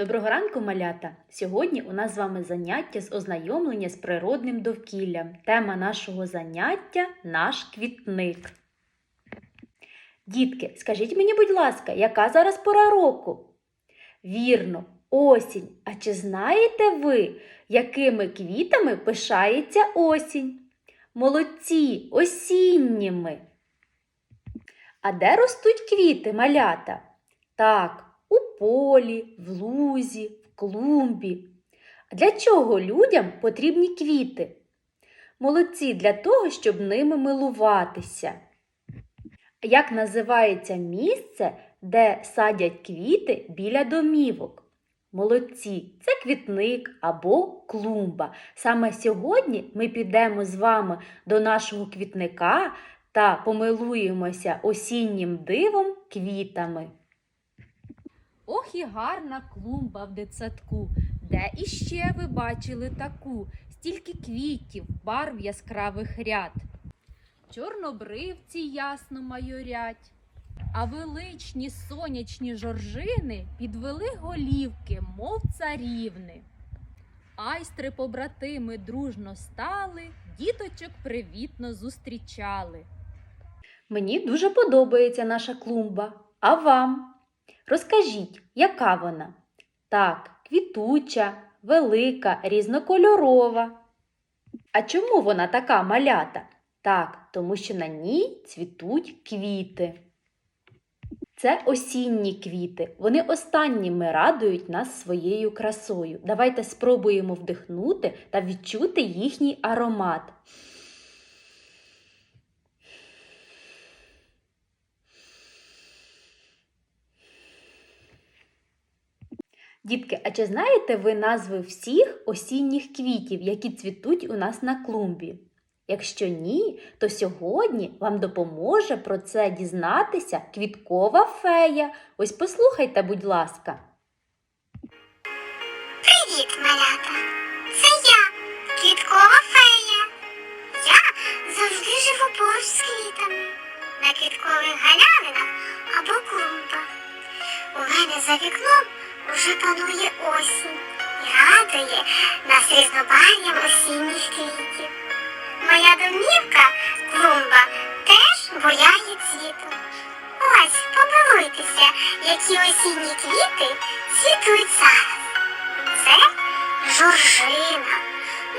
Доброго ранку, малята! Сьогодні у нас з вами заняття з ознайомлення з природним довкіллям. Тема нашого заняття наш квітник. Дітки, скажіть мені, будь ласка, яка зараз пора року? Вірно, осінь. А чи знаєте ви, якими квітами пишається осінь? Молодці, осінніми. А де ростуть квіти, малята? Так, полі, в лузі, в клумбі. Для чого людям потрібні квіти? Молодці для того, щоб ними милуватися. Як називається місце, де садять квіти біля домівок? Молодці, це квітник або клумба. Саме сьогодні ми підемо з вами до нашого квітника та помилуємося осіннім дивом квітами. Ох і гарна клумба в дитсадку. Де іще ви бачили таку? Стільки квітів, барв яскравих ряд. Чорнобривці ясно майорять, а величні сонячні жоржини підвели голівки, мов царівни. Айстри побратими дружно стали, діточок привітно зустрічали. Мені дуже подобається наша клумба. А вам? Розкажіть, яка вона? Так, квітуча, велика, різнокольорова. А чому вона така малята? Так, тому що на ній цвітуть квіти. Це осінні квіти. Вони останніми радують нас своєю красою. Давайте спробуємо вдихнути та відчути їхній аромат. Дітки, а чи знаєте ви назви всіх осінніх квітів, які цвітуть у нас на клумбі? Якщо ні, то сьогодні вам допоможе про це дізнатися квіткова фея. Ось послухайте, будь ласка. Привіт, малята! Це я, квіткова фея. Я завжди живу поруч з квітами на квіткових галявинах або клумбах. У мене за вікном уже панує осінь і радує нас різнобарв'ям осінніх квітів. Моя домівка, клумба, теж буяє цвітом. Ось, помилуйтеся, які осінні квіти цвітуть зараз. Це жоржина,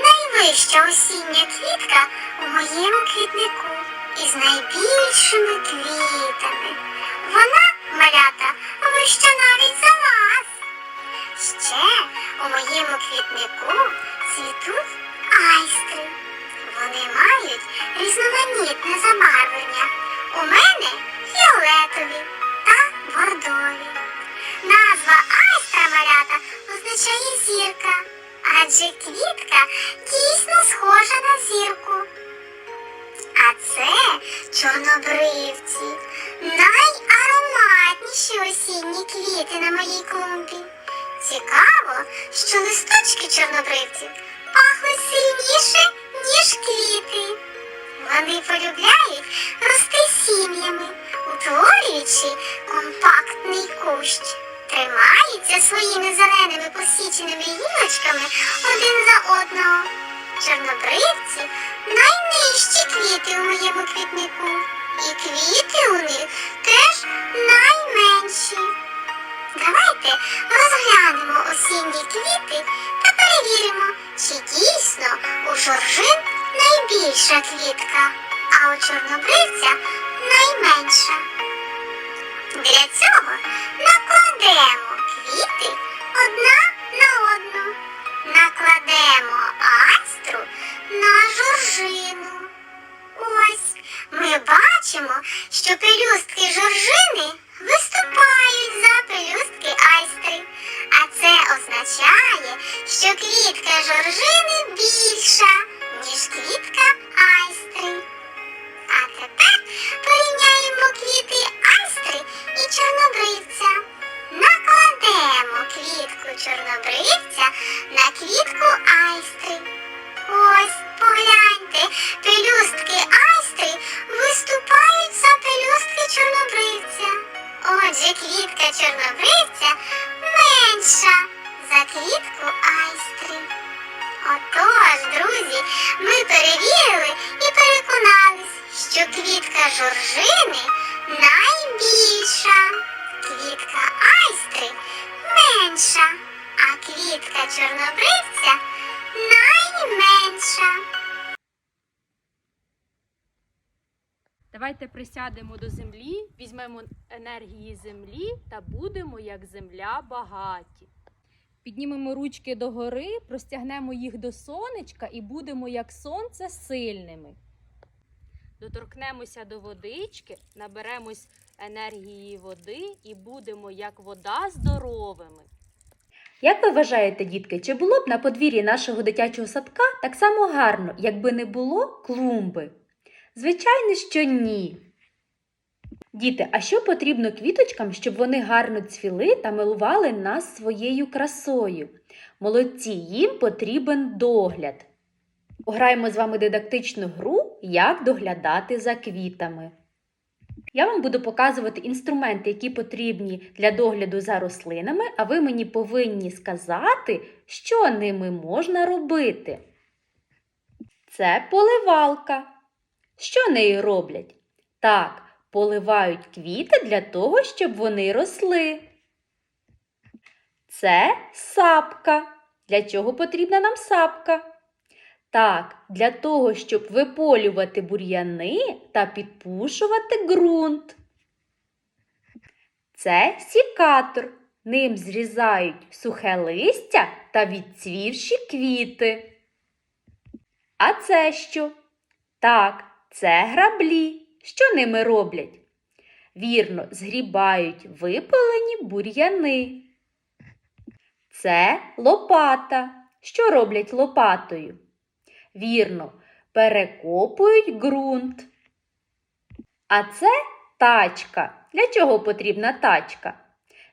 найвища осіння квітка у моєму квітнику із найбільшими квітами. Вона, малята, вища навіть моєму квітнику цвітуть айстри. Вони мають різноманітне забарвлення. У мене фіолетові та бордові. Назва айстра малята означає зірка, адже квітка дійсно схожа на зірку. А це чорнобривці, найароматніші осінні квіти на моїй клумбі. Цікаво, що листочки чорнобривців пахнуть сильніше, ніж квіти. Вони полюбляють рости сім'ями, утворюючи компактний кущ. Тримаються своїми зеленими посіченими гілочками один за одного. Чорнобривці найнижчі квіти у моєму квітнику. І квіти у них квіти та перевіримо, чи дійсно у жоржин найбільша квітка, а у чорнобривця найменша. Для цього накладемо квіти одна на одну. Накладемо астру на жоржину. Ось ми бачимо, що пелюстки що квітка жоржини більша, Отож, друзі, ми перевірили і переконались, що квітка жоржини найбільша, квітка айстри менша, а квітка чорнобривця найменша. Давайте присядемо до землі, візьмемо енергії землі та будемо як земля багаті. Піднімемо ручки догори, простягнемо їх до сонечка і будемо як сонце сильними. Доторкнемося до водички, наберемось енергії води і будемо як вода здоровими. Як ви вважаєте, дітки, чи було б на подвір'ї нашого дитячого садка так само гарно, якби не було клумби? Звичайно, що ні. Діти, а що потрібно квіточкам, щоб вони гарно цвіли та милували нас своєю красою? Молодці, їм потрібен догляд. Пограємо з вами дидактичну гру, як доглядати за квітами. Я вам буду показувати інструменти, які потрібні для догляду за рослинами, а ви мені повинні сказати, що ними можна робити. Це поливалка. Що нею роблять? Так, поливають квіти для того, щоб вони росли. Це сапка. Для чого потрібна нам сапка? Так, для того, щоб виполювати бур'яни та підпушувати ґрунт. Це сікатор. Ним зрізають сухе листя та відцвівші квіти. А це що? Так, це граблі. Що ними роблять? Вірно, згрібають випалені бур'яни. Це лопата. Що роблять лопатою? Вірно, перекопують ґрунт. А це тачка. Для чого потрібна тачка?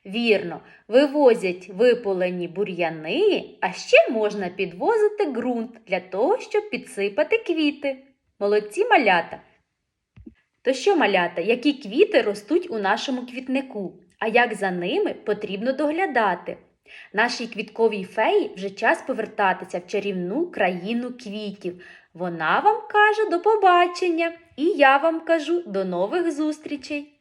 Вірно, вивозять випалені бур'яни, а ще можна підвозити ґрунт для того, щоб підсипати квіти. Молодці малята. То що, малята, які квіти ростуть у нашому квітнику, а як за ними потрібно доглядати? Нашій квітковій феї вже час повертатися в чарівну країну квітів. Вона вам каже до побачення, і я вам кажу до нових зустрічей!